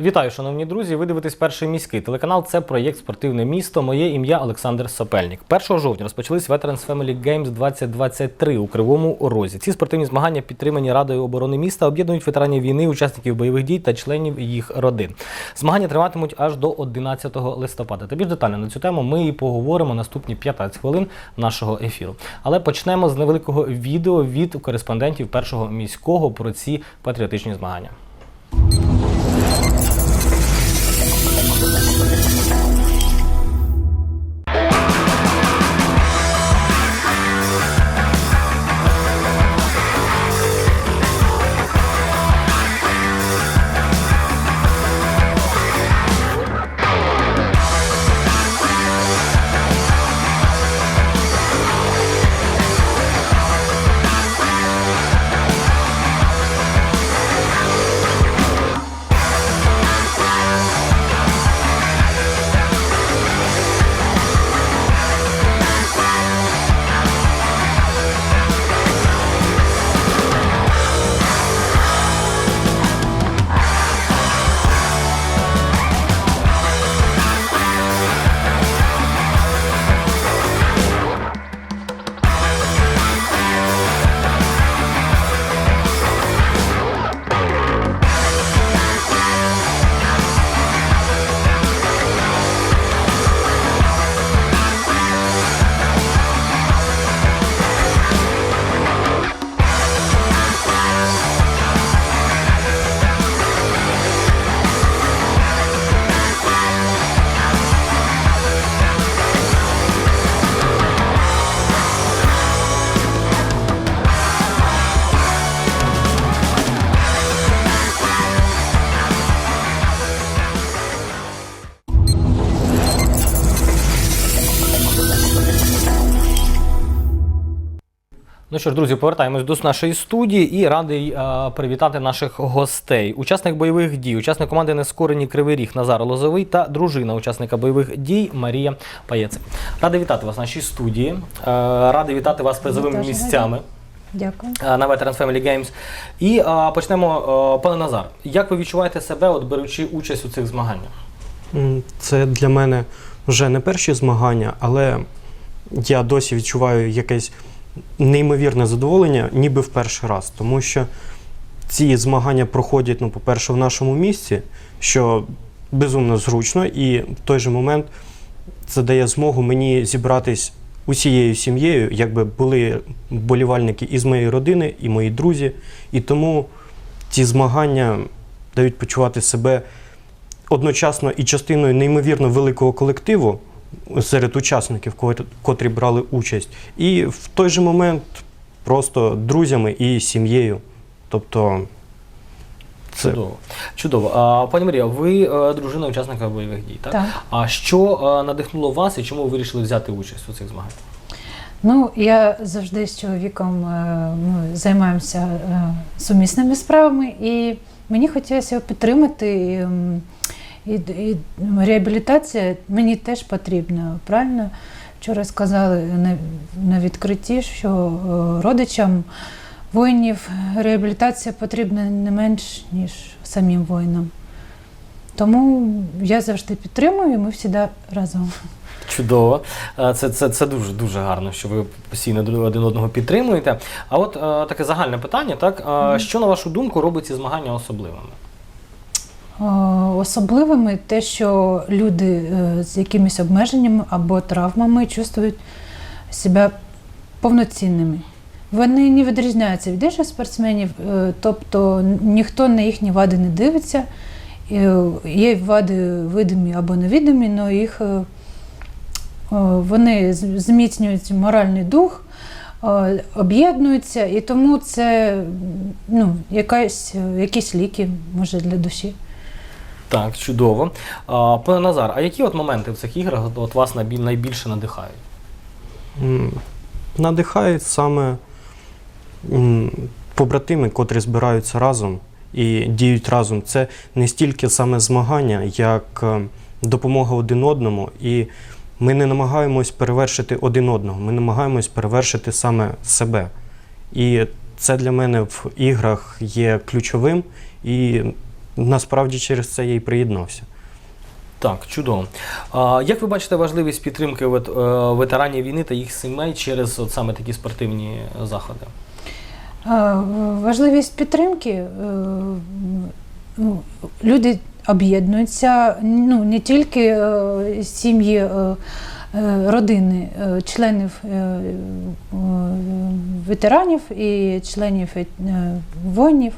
Вітаю, шановні друзі. Ви дивитесь перший міський телеканал. Це проєкт Спортивне місто. Моє ім'я Олександр Сапельник. 1 жовтня розпочались Veterans Family Games 2023 у Кривому Розі. Ці спортивні змагання підтримані Радою оборони міста, об'єднують ветеранів війни, учасників бойових дій та членів їх родин. Змагання триватимуть аж до 11 листопада. Та більш детально на цю тему ми і поговоримо наступні 15 хвилин нашого ефіру. Але почнемо з невеликого відео від кореспондентів першого міського про ці патріотичні змагання. Ну що ж, друзі, повертаємось до нашої студії і радий е, привітати наших гостей. Учасник бойових дій, учасник команди Нескорені Кривий Ріг Назар Лозовий та дружина учасника бойових дій Марія Паєцик. Радий вітати вас в нашій студії. Е, радий вітати вас призовими місцями Дякую. е, на Veterans Family Games. І е, почнемо, е, пане Назар. Як ви відчуваєте себе, от беручи участь у цих змаганнях? Це для мене вже не перші змагання, але я досі відчуваю якесь неймовірне задоволення, ніби в перший раз. Тому що ці змагання проходять, ну, по-перше, в нашому місці, що безумно зручно, і в той же момент це дає змогу мені зібратись усією сім'єю, якби були вболівальники із моєї родини, і мої друзі. І тому ці змагання дають почувати себе одночасно і частиною неймовірно великого колективу серед учасників, котрі брали участь, і в той же момент просто друзями і сім'єю. Тобто, це Чудово. Чудово. А, пані Марія, ви е, дружина учасника бойових дій, так? Так. А що е, надихнуло вас і чому ви вирішили взяти участь у цих змаганнях? Ну, я завжди з чоловіком е, ми займаємося сумісними справами, і мені хотілося підтримати. І, і, реабілітація мені теж потрібна. Правильно? Вчора сказали на, на відкритті, що е, родичам воїнів реабілітація потрібна не менш, ніж самим воїнам. Тому я завжди підтримую, і ми завжди разом. Чудово. Е, Це, це, це дуже дуже гарно, що ви постійно один одного підтримуєте. А от е, таке загальне питання, так що на вашу думку робить ці змагання особливими? Особливими те, що люди е, з якимись обмеженнями або травмами чувствують себе повноцінними. Вони не відрізняються від інших спортсменів, е, тобто ніхто на їхні вади не дивиться. Е, Є вади видимі або невидимі, але їх вони зміцнюють моральний дух, об'єднуються, і тому це ну, якась, якісь ліки, може, для душі. Так, чудово. А, пане Назар, а які от моменти в цих іграх от вас найбільше надихають? надихають саме побратими, котрі збираються разом і діють разом. Це не стільки саме змагання, як е, допомога один одному. І ми не намагаємось перевершити один одного, ми намагаємось перевершити саме себе. І це для мене в іграх є ключовим. І насправді через це я і приєднався. Так, чудово. А, як ви бачите важливість підтримки е, ветеранів війни та їх сімей через от саме такі спортивні заходи? Важливість підтримки. е, ну, Люди об'єднуються, ну, не тільки е, сім'ї, родини, е, членів е, е, ветеранів і членів е, воїнів,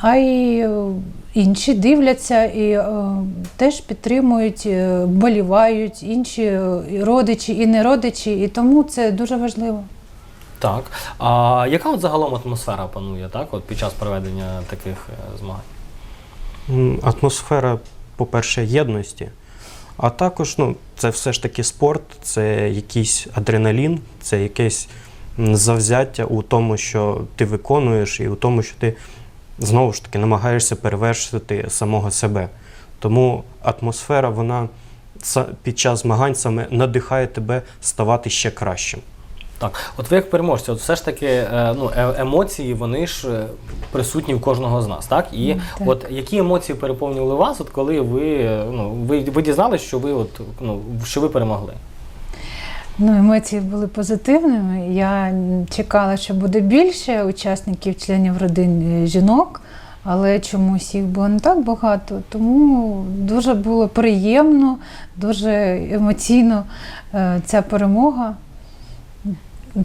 а, й е, інші дивляться і е, теж підтримують, е, болівають, інші родичі і не родичі, і тому це дуже важливо. Так. А яка от загалом атмосфера панує так, от під час проведення таких змагань? Атмосфера, по-перше, єдності, а також ну, це все ж таки спорт, це якийсь адреналін, це якесь завзяття у тому, що ти виконуєш, і у тому, що ти знову ж таки намагаєшся перевершити самого себе. Тому атмосфера, вона під час змагань саме надихає тебе ставати ще кращим. Так, от ви як переможці, от все ж таки е, ну, е- емоції, вони ж е, присутні в кожного з нас, так? І так. от які емоції переповнювали вас, от коли ви, ну, ви, ви дізналися, що ви от, ну, що ви перемогли? Ну, емоції були позитивними. Я чекала, що буде більше учасників, членів родин е, жінок, але чомусь їх було не так багато. Тому дуже було приємно, дуже емоційно е, ця перемога.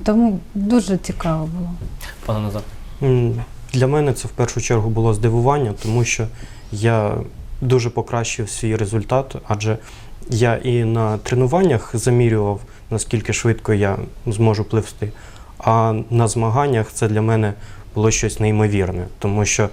Тому дуже цікаво було. Пане Назар? Для мене це в першу чергу було здивування, тому що я дуже покращив свій результат, адже я і на тренуваннях замірював, наскільки швидко я зможу пливти. А на змаганнях це для мене було щось неймовірне, тому що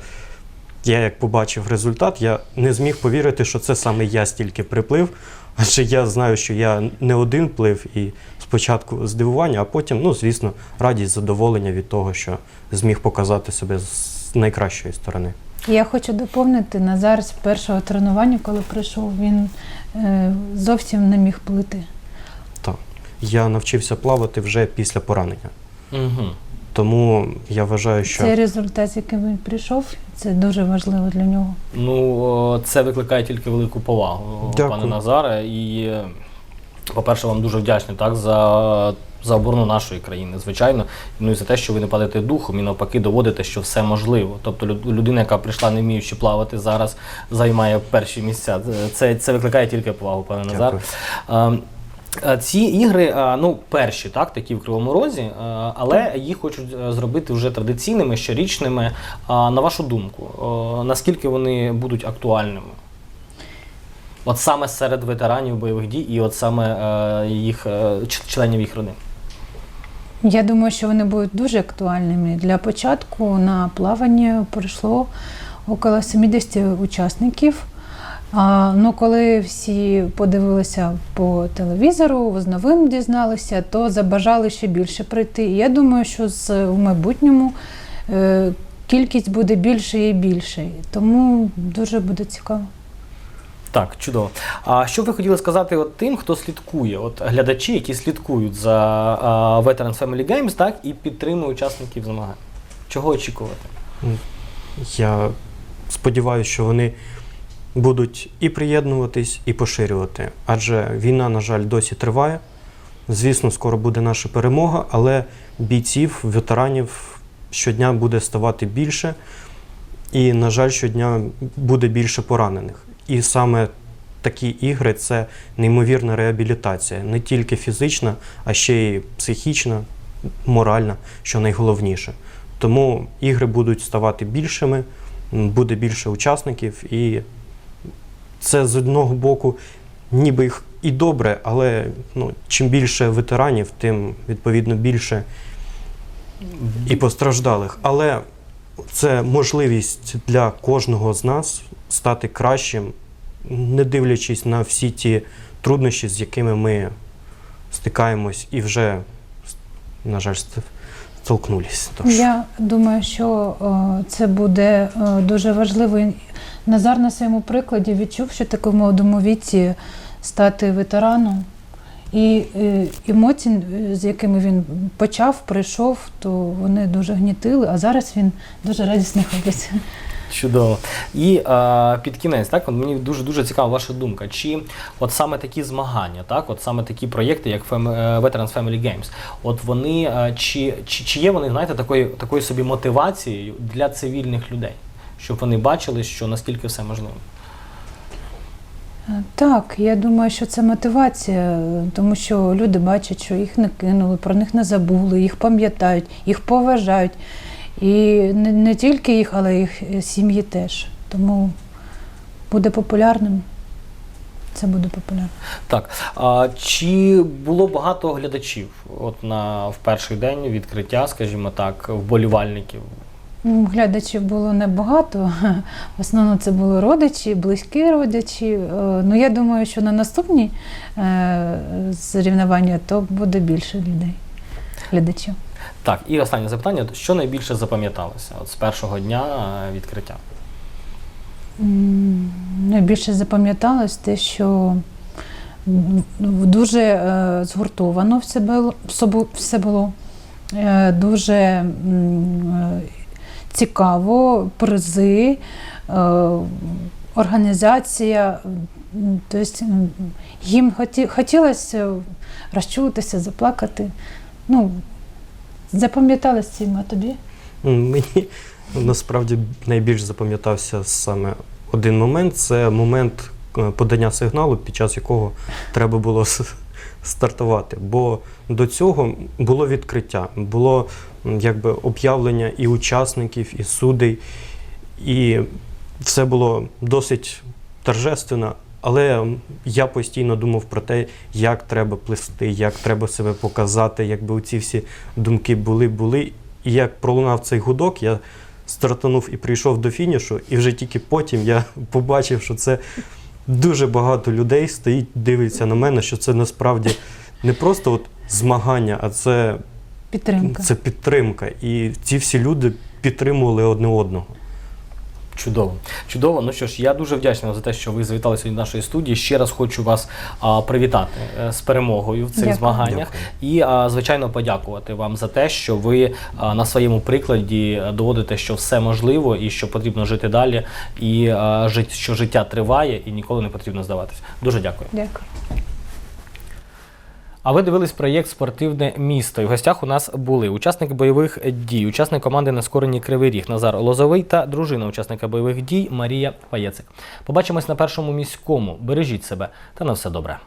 я як побачив результат, я не зміг повірити, що це саме я стільки приплив, адже я знаю, що я не один плив і спочатку здивування, а потім, ну, звісно, радість, задоволення від того, що зміг показати себе з найкращої сторони. Я хочу доповнити Назар з першого тренування, коли прийшов, він е, зовсім не міг плити. Так. Я навчився плавати вже після поранення. Угу. Тому я вважаю, що Цей результат, з яким він прийшов, це дуже важливо для нього. Ну, це викликає тільки велику повагу, Дякую. пане Назаре. І, е, по-перше, вам дуже вдячний так, за, за оборону нашої країни, звичайно. Ну і за те, що ви не падаєте духом і навпаки доводите, що все можливо. Тобто люд- людина, яка прийшла не вміючи плавати, зараз займає перші місця. Це, це викликає тільки повагу, пане Назар. Ем, е, Ці ігри, е, ну, перші, так, такі в Кривому Розі, е, але їх хочуть е, зробити вже традиційними, щорічними. На вашу думку, е, наскільки вони будуть актуальними? От саме серед ветеранів бойових дій і от саме е, їх е, членів їх родин. Я думаю, що вони будуть дуже актуальними. Для початку на плавання прийшло около 70 учасників. А, ну, коли всі подивилися по телевізору, з новин дізналися, то забажали ще більше прийти. Я думаю, що з, в майбутньому е, кількість буде більше і більше. Тому дуже буде цікаво. Так, чудово. А що ви хотіли сказати от тим, хто слідкує, от глядачі, які слідкують за а, Veterans Family Games, так, і підтримують учасників змагань? Чого очікувати? я сподіваюся, що вони будуть і приєднуватись, і поширювати. Адже війна, на жаль, досі триває. Звісно, скоро буде наша перемога, але бійців, ветеранів щодня буде ставати більше. І, на жаль, щодня буде більше поранених. І саме такі ігри це неймовірна реабілітація, не тільки фізична, а ще й психічна, моральна, що найголовніше. Тому ігри будуть ставати більшими, буде більше учасників, і це з одного боку ніби їх і добре, але ну, чим більше ветеранів, тим відповідно більше і постраждалих. Але це можливість для кожного з нас стати кращим, не дивлячись на всі ті труднощі, з якими ми стикаємось і вже, на жаль, ст- столкнулись. Я думаю, що е, це буде е, дуже важливо. Назар на своєму прикладі відчув, що таке в молодому віці стати ветераном. І е, емоції, з якими він почав, прийшов, то вони дуже гнітили, а зараз він дуже радісно ходить. Чудово. І е, під кінець, так, от мені дуже дуже цікава ваша думка. Чи от саме такі змагання, так, от саме такі проєкти, як Fam- е, Veterans Family Games, от вони е, чи, чи, чи є вони, знаєте, такою, такою собі мотивацією для цивільних людей, щоб вони бачили, що наскільки все можливо? Е, Так, я думаю, що це мотивація, тому що люди бачать, що їх не кинули, про них не забули, їх пам'ятають, їх поважають. І не, не тільки їх, але їх е, сім'ї теж. Тому буде популярним. Це буде популярно. Так. А, чи було багато глядачів от на в перший день відкриття, скажімо так, вболівальників? Глядачів було небагато. В основному це були родичі, близькі родичі. Е, Ну, я думаю, що на наступні е, соревнування то буде більше людей, глядачів. Так, і останнє запитання: що найбільше запам'яталося от з першого дня е, відкриття? Найбільше запам'яталось те, що дуже е, згуртовано все було. Е, дуже цікаво, призи, організація. Тобто їм хоті, хотілося розчутися, заплакати. Ну, запам'яталось цим, а тобі? Мені насправді найбільш запам'ятався саме один момент це момент е, подання сигналу, під час якого треба було стартувати. Бо до цього було відкриття, було якби об'явлення і учасників, і судей, і все було досить торжественно. Але я постійно думав про те, як треба плести, як треба себе показати, якби ці всі думки були, були. І як пролунав цей гудок, я стартанув і прийшов до фінішу, і вже тільки потім я побачив, що це дуже багато людей стоїть, дивиться на мене, що це насправді не просто от змагання, а це, Підтримка. це підтримка. І ці всі люди підтримували одне одного. Чудово. Чудово. Ну що ж, я дуже вдячний вам за те, що ви завітали сьогодні до нашої студії. Ще раз хочу вас а, привітати е, з перемогою в цих Дякую. змаганнях і, а, звичайно, подякувати вам за те, що ви а, на своєму прикладі доводите, що все можливо і що потрібно жити далі, і а, жит- що життя триває і ніколи не потрібно здаватися. Дуже дякую. Дякую. А ви дивились проєкт Спортивне місто. І в гостях у нас були учасник бойових дій, учасник команди Нескорені Кривий Ріг Назар Лозовий та дружина учасника бойових дій Марія Паєцик. Побачимось на першому міському. Бережіть себе та на все добре.